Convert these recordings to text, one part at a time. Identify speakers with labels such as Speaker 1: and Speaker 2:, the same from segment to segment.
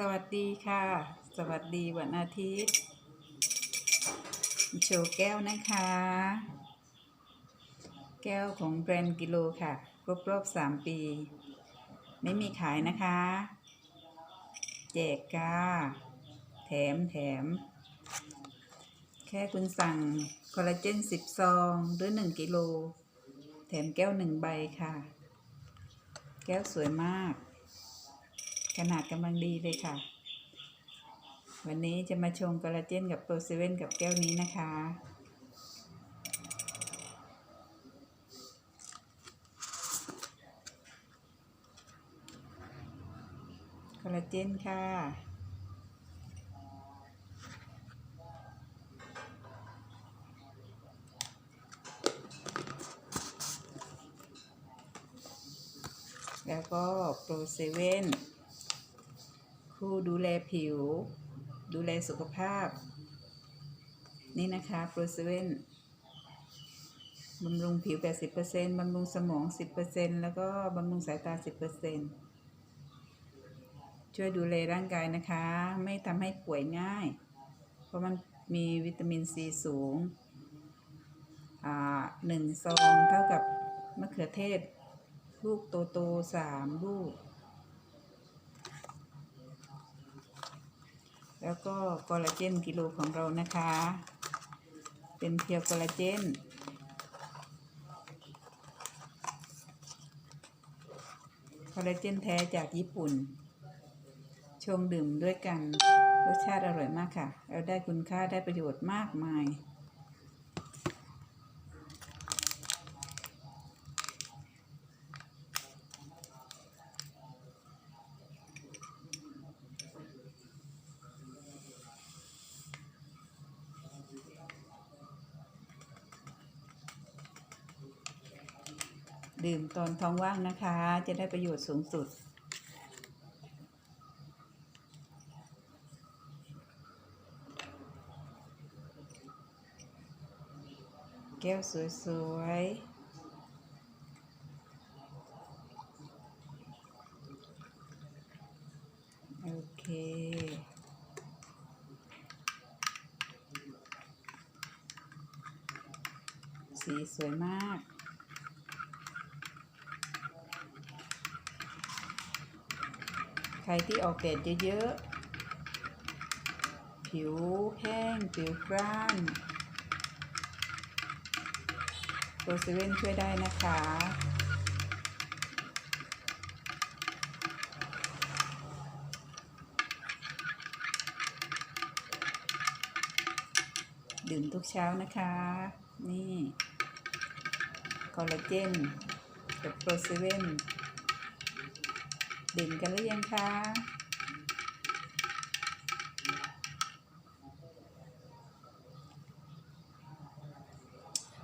Speaker 1: สวัสดีค่ะ สวัสดีวันอาทิตย์โชว์แก้วนะคะ แก้วของแบรนด์กิโลค่ะ ครบรอบสามปี ไม่มีขายนะคะ แจกกาแถมแถม แค่คุณสั่งคอลลาเจนสิบซองหรือหนึ่งกิโล แถมแก้วหนึ่งใบค่ะ แก้วสวยมาก ขนาดกำลังดีเลยค่ะ วันนี้จะมาชงคอลลาเจนกับโปรเซเว่นกับแก้วนี้นะคะ คอลลาเจนค่ะแล้วก็โปรเซเว่น คู่ดูแลผิว ดูแลสุขภาพ นี่นะคะโปรเซเว่นบำรุงผิว 80%บำรุงสมอง 10%แล้วก็บำรุงสายตา 10%ช่วยดูแลร่างกายนะคะ ไม่ทำให้ป่วยง่าย เพราะมันมีวิตามินซีสูง อ่าหนึ่งซองเท่ากับมะเขือเทศ ลูกโตโตสามลูก แล้วก็คอลลาเจนกิโลของเรานะคะ เป็นเพียวคอลลาเจนคอลลาเจนแท้จากญี่ปุ่น ชงดื่มด้วยกัน รสชาติอร่อยมากค่ะแล้วได้คุณค่าได้ประโยชน์มากมาย ดื่มตอนท้องว่างนะคะ จะได้ประโยชน์สูงสุด แก้วสวยๆโอเค สีสวยมาก ใครที่ออกแดดเยอะๆ ผิวแห้ง ผิวกร้านโรเซเว่นช่วยได้นะคะ ดื่มทุกเช้านะคะ นี่ คอลลาเจนกับโปรเซเว่น ดื่มกันหรือยังคะ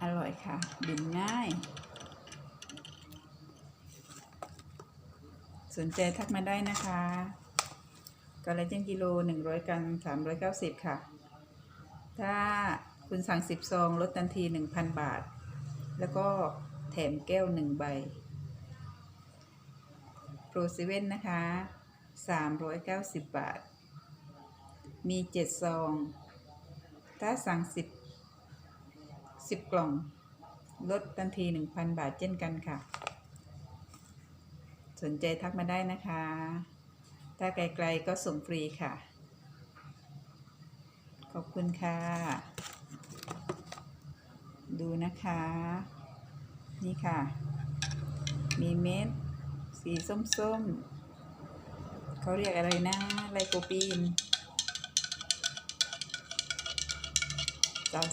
Speaker 1: อร่อยค่ะ ดื่มง่าย สนใจทักมาได้นะคะกอลลาเจนกิโล 100 กรัม 390 ค่ะ ถ้าคุณสั่ง 10 ซอง ลดทันที 1,000 บาท แล้วก็แถมแก้ว 1 ใบ โปรเซเว่นนะคะ 390 บาท มี 7 ซอง ถ้าสั่ง 10 10 กล่อง ลดทันที 1,000 บาทเช่นกันค่ะ สนใจทักมาได้นะคะ ถ้าไกลๆก็ส่งฟรีค่ะ ขอบคุณค่ะ ดูนะคะ นี่ค่ะ มีเม็ด สีส้มๆ เขาเรียกอะไรนะ ไลโคปีน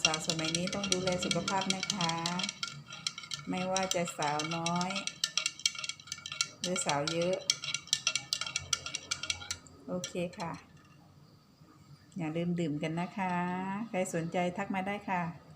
Speaker 1: สาวๆสมัยนี้ต้องดูแลสุขภาพนะคะ ไม่ว่าจะสาวน้อย หรือสาวเยอะ โอเคค่ะ อย่าลืมดื่มกันนะคะ ใครสนใจทักมาได้ค่ะ